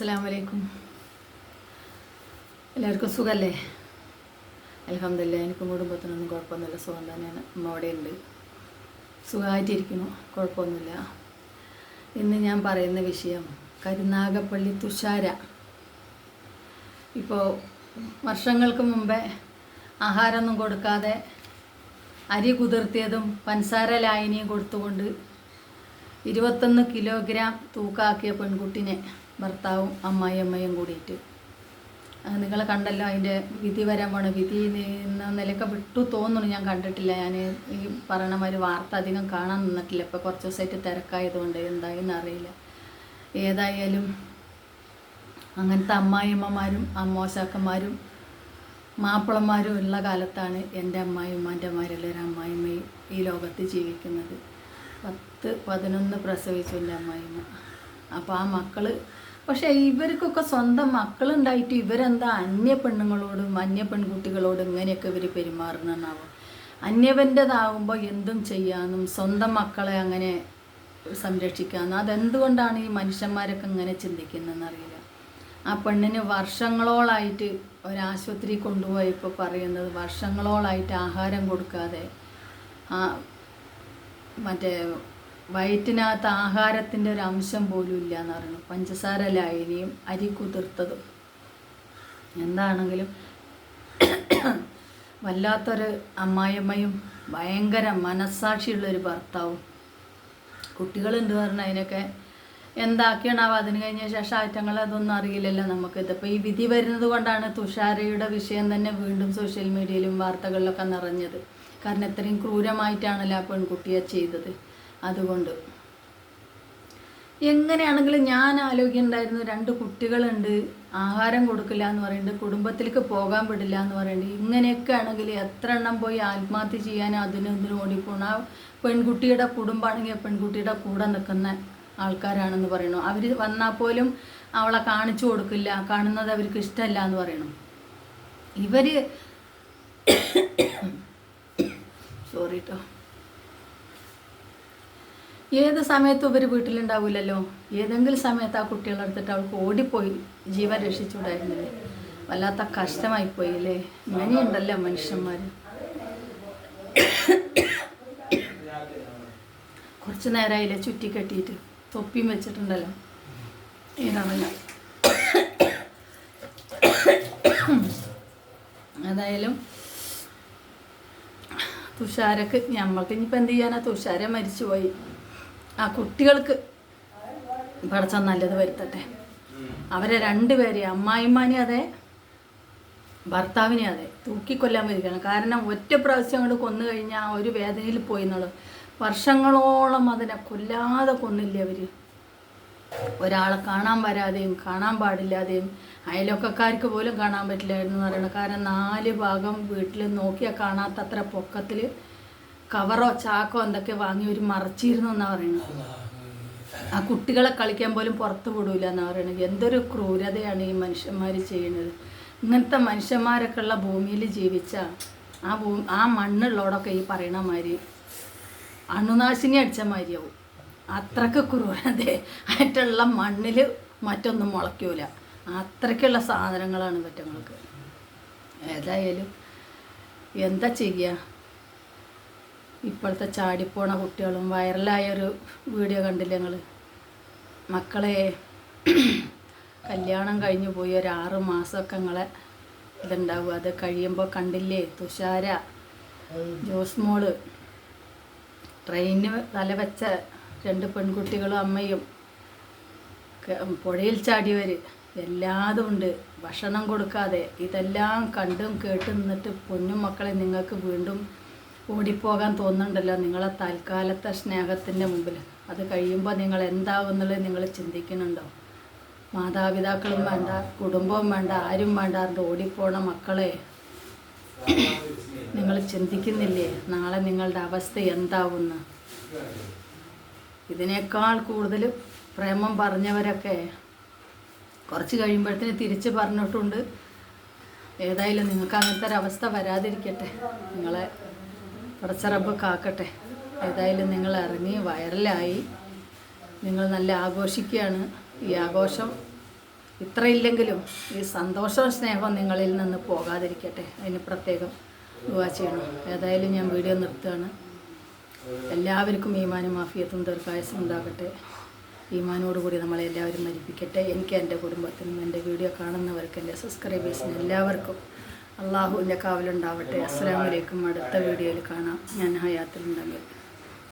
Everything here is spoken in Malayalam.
അസ്സാം വലൈക്കും എല്ലാവർക്കും സുഖമല്ലേ അലഹമില്ല എനിക്കും കുടുംബത്തിനൊന്നും കുഴപ്പമൊന്നുമില്ല. സുഖം തന്നെയാണ്. അമ്മ അവിടെ ഉണ്ട് സുഖമായിട്ടിരിക്കുന്നു. കുഴപ്പമൊന്നുമില്ല. ഇന്ന് ഞാൻ പറയുന്ന വിഷയം കരുനാഗപ്പള്ളി തുഷാര. ഇപ്പോൾ വർഷങ്ങൾക്ക് മുമ്പേ ആഹാരമൊന്നും കൊടുക്കാതെ അരി കുതിർത്തിയതും പൻസാര ലായനിയും കൊടുത്തുകൊണ്ട് ഇരുപത്തൊന്ന് കിലോഗ്രാം തൂക്കാക്കിയ പെൺകുട്ടിനെ ഭർത്താവും അമ്മായിയമ്മയും കൂടിയിട്ട്. നിങ്ങളെ കണ്ടല്ലോ അതിന്റെ വിധി വരാൻ പോണ വിധി എന്ന നിലയ്ക്ക് വിട്ടു തോന്നുന്നു. ഞാൻ കണ്ടിട്ടില്ല. ഞാൻ ഈ പറയണ മാതിരി വാർത്ത അധികം കാണാൻ നിന്നിട്ടില്ല. ഇപ്പോൾ കുറച്ച് ദിവസമായിട്ട് തിരക്കായതുകൊണ്ട് എന്തായെന്ന് അറിയില്ല. ഏതായാലും അങ്ങനത്തെ അമ്മായിയമ്മമാരും അമ്മോശാക്കന്മാരും മാപ്പിളമാരും ഉള്ള കാലത്താണ് എന്റെ അമ്മായിമ്മന്റെമാരുള്ള ഒരു അമ്മായിമ്മയും ഈ ലോകത്ത് ജീവിക്കുന്നത്. പത്ത് പതിനൊന്ന് പ്രസവിച്ചു എന്റെ അമ്മായിമ്മ അപ്പോൾ ആ മക്കൾ പക്ഷേ ഇവർക്കൊക്കെ സ്വന്തം മക്കളുണ്ടായിട്ട് ഇവരെന്താ അന്യ പെണ്ണുങ്ങളോടും അന്യ പെൺകുട്ടികളോടും ഇങ്ങനെയൊക്കെ ഇവർ പെരുമാറണമെന്നാവും അന്യവന്റെതാവുമ്പോൾ എന്തും ചെയ്യാനും സ്വന്തം മക്കളെ അങ്ങനെ സംരക്ഷിക്കാമെന്നും അതെന്തുകൊണ്ടാണ് ഈ മനുഷ്യന്മാരൊക്കെ ഇങ്ങനെ ചിന്തിക്കുന്നതെന്ന് അറിയില്ല ആ പെണ്ണിന് വർഷങ്ങളോളായിട്ട് ഒരാശുപത്രി കൊണ്ടുപോയപ്പോൾ പറയുന്നത് വർഷങ്ങളോളായിട്ട് ആഹാരം കൊടുക്കാതെ ആ മറ്റേ വയറ്റിനകത്ത് ആഹാരത്തിന്റെ ഒരു അംശം പോലും ഇല്ല എന്ന് പറഞ്ഞു. പഞ്ചസാര ലായനിയും അരി കുതിർത്തതും. എന്താണെങ്കിലും വല്ലാത്തൊരു അമ്മായിയമ്മയും ഭയങ്കര മനസ്സാക്ഷിയുള്ളൊരു ഭർത്താവും. കുട്ടികളുണ്ട് പറഞ്ഞാൽ അതിനൊക്കെ എന്താക്കിയാണാവും? അതിന് കഴിഞ്ഞ ശേഷം ആറ്റങ്ങൾ അതൊന്നും അറിയില്ലല്ലോ നമുക്ക്. ഇതിപ്പോൾ ഈ വിധി വരുന്നത് കൊണ്ടാണ് തുഷാരയുടെ വിഷയം തന്നെ വീണ്ടും സോഷ്യൽ മീഡിയയിലും വാർത്തകളിലൊക്കെ നിറഞ്ഞത്. കാരണം ഇത്രയും ക്രൂരമായിട്ടാണല്ലോ ആ പെൺകുട്ടിയെ ചെയ്തത്. അതുകൊണ്ട്. എങ്ങനെയാണെങ്കിലും ഞാൻ ആലോചിക്കുന്നുണ്ടായിരുന്നു രണ്ട് കുട്ടികളുണ്ട് ആഹാരം കൊടുക്കില്ല എന്ന് പറയുന്നുണ്ട് കുടുംബത്തിലേക്ക് പോകാൻ വിടില്ല എന്ന് പറയുന്നുണ്ട്. ഇങ്ങനെയൊക്കെ ആണെങ്കിൽ എത്ര എണ്ണം പോയി ആത്മഹത്യ ചെയ്യാൻ അതിനും ഇതിനും ഓടിപ്പോണ ആ പെൺകുട്ടിയുടെ കുടുംബമാണെങ്കിൽ പെൺകുട്ടിയുടെ കൂടെ നിൽക്കുന്ന ആൾക്കാരാണെന്ന് പറയണു അവർ വന്നാൽ പോലും അവളെ കാണിച്ചു കൊടുക്കില്ല കാണുന്നത് അവർക്ക് ഇഷ്ടമല്ല എന്ന് പറയണു ഇവർ സോറി കേട്ടോ ഏത് സമയത്തും ഇവർ വീട്ടിലുണ്ടാവില്ലല്ലോ ഏതെങ്കിലും സമയത്ത് ആ കുട്ടികളെ എടുത്തിട്ട് അവൾക്ക് ഓടിപ്പോയി ജീവൻ രക്ഷിച്ചുകൂടായിരുന്നില്ലേ വല്ലാത്ത കഷ്ടമായിപ്പോയി അല്ലേ? ഇങ്ങനെയുണ്ടല്ലോ മനുഷ്യന്മാർ കുറച്ച് നേരമായില്ലേ ചുറ്റി കെട്ടിയിട്ട്? തൊപ്പിയും വെച്ചിട്ടുണ്ടല്ലോ. ഏതാണല്ല ഏതായാലും തുഷാരക്ക് ഞമ്മക്ക് ഇനിയിപ്പോൾ എന്ത് ചെയ്യാനാ? തുഷാര മരിച്ചുപോയി. ആ കുട്ടികൾക്ക് പടച്ച നല്ലത് വരുത്തട്ടെ. അവരെ രണ്ടുപേരെ അമ്മായിമ്മാനെ അതെ ഭർത്താവിനെ അതെ തൂക്കിക്കൊല്ലാൻ വരികയാണ് കാരണം ഒറ്റ പ്രാവശ്യം കൊണ്ട് കൊന്നു കഴിഞ്ഞാൽ ഒരു വേദനയിൽ പോയി എന്നുള്ളത്. വർഷങ്ങളോളം അതിനെ കൊല്ലാതെ കൊന്നില്ല അവർ ഒരാളെ കാണാൻ വരാതെയും കാണാൻ പാടില്ലാതെയും അയലൊക്കക്കാർക്ക് പോലും കാണാൻ പറ്റില്ലായിരുന്നു എന്ന് പറയുന്നത്. കാരണം നാല് ഭാഗം വീട്ടിൽ നോക്കിയാൽ കാണാത്തത്ര പൊക്കത്തിൽ കവറോ ചാക്കോ എന്തൊക്കെ വാങ്ങി ഒരു മറച്ചിരുന്നു എന്നാണ് പറയുന്നത് ആ കുട്ടികളെ കളിക്കാൻ പോലും പുറത്ത് വിടൂല എന്നാണ് പറയുന്നത് എന്തൊരു ക്രൂരതയാണ് ഈ മനുഷ്യന്മാർ ചെയ്യുന്നത്. ഇങ്ങനത്തെ മനുഷ്യന്മാരൊക്കെ ഉള്ള ഭൂമിയിൽ ജീവിച്ച ആ ഭൂ ആ മണ്ണുള്ളോടൊക്കെ ഈ പറയണ മാതിരി അണുനാശിനി അടിച്ച മാതിരിയാവും. അത്രയ്ക്ക് ക്രൂരത. ആയിട്ടുള്ള മണ്ണിൽ മറ്റൊന്നും മുളയ്ക്കൂല. അത്രയ്ക്കുള്ള സാധനങ്ങളാണ് ഇവറ്റങ്ങൾക്ക്. ഏതായാലും എന്താ ചെയ്യുക ഇപ്പോഴത്തെ ചാടിപ്പോണ കുട്ടികളും വൈറലായൊരു വീഡിയോ കണ്ടില്ല ഞങ്ങൾ മക്കളെ കല്യാണം കഴിഞ്ഞു പോയി ഒരു ആറ് മാസമൊക്കെ ഞങ്ങളെ ഇതുണ്ടാവും അത് കഴിയുമ്പോൾ കണ്ടില്ലേ? തുഷാര ജോസ്മോൾ ട്രെയിനിന് തലവെച്ച രണ്ട് പെൺകുട്ടികളും അമ്മയും പുഴയിൽ ചാടിയവർ എല്ലാതും ഉണ്ട്. ഭക്ഷണം കൊടുക്കാതെ. ഇതെല്ലാം കണ്ടും കേട്ടും നിന്നിട്ട് പൊന്നും മക്കളെ നിങ്ങൾക്ക് വീണ്ടും ഓടിപ്പോകാൻ തോന്നുന്നുണ്ടല്ലോ നിങ്ങളെ തൽക്കാലത്തെ സ്നേഹത്തിന്റെ മുമ്പിൽ. അത് കഴിയുമ്പോൾ നിങ്ങൾ എന്താവും എന്നുള്ളത് നിങ്ങൾ ചിന്തിക്കുന്നുണ്ടോ? മാതാപിതാക്കളും വേണ്ട കുടുംബവും വേണ്ട ആരും വേണ്ട അത് ഓടിപ്പോണ മക്കളെ. നിങ്ങൾ ചിന്തിക്കുന്നില്ലേ? നാളെ നിങ്ങളുടെ അവസ്ഥ എന്താവുന്ന ഇതിനേക്കാൾ കൂടുതൽ പ്രേമം പറഞ്ഞവരൊക്കെ കുറച്ച് കഴിയുമ്പോഴത്തേന് തിരിച്ച് പറഞ്ഞിട്ടുണ്ട്. ഏതായാലും നിങ്ങൾക്ക് അങ്ങനത്തെ ഒരവസ്ഥ വരാതിരിക്കട്ടെ. നിങ്ങളെ പടച്ചറബ് കാക്കട്ടെ ഏതായാലും നിങ്ങൾ ഇറങ്ങി വൈറലായി നിങ്ങൾ നല്ല ആഘോഷിക്കുകയാണ്. ഈ ആഘോഷം ഇത്രയില്ലെങ്കിലും ഈ സന്തോഷവും സ്നേഹവും നിങ്ങളിൽ നിന്ന് പോകാതിരിക്കട്ടെ. അതിന് പ്രത്യേകം ദുവാ ചെയ്യണം. ഏതായാലും ഞാൻ വീഡിയോ നിർത്തുകയാണ്. എല്ലാവർക്കും ഈമാനും മാഫിയത്തും ദീർഘായസം ഉണ്ടാകട്ടെ. ഈമാനോടുകൂടി നമ്മളെ എല്ലാവരും മരിപ്പിക്കട്ടെ. എനിക്ക് എന്റെ കുടുംബത്തിനും എന്റെ വീഡിയോ കാണുന്നവർക്ക് എന്റെ സബ്സ്ക്രൈബേഴ്സിനും എല്ലാവർക്കും അള്ളാഹുവിന്റെ കാവലുണ്ടാവട്ടെ. അസ്സലാമലൈക്കും അടുത്ത വീഡിയോയിൽ കാണാം. ഞാൻ ഹയാത്തിലുണ്ടെങ്കിൽ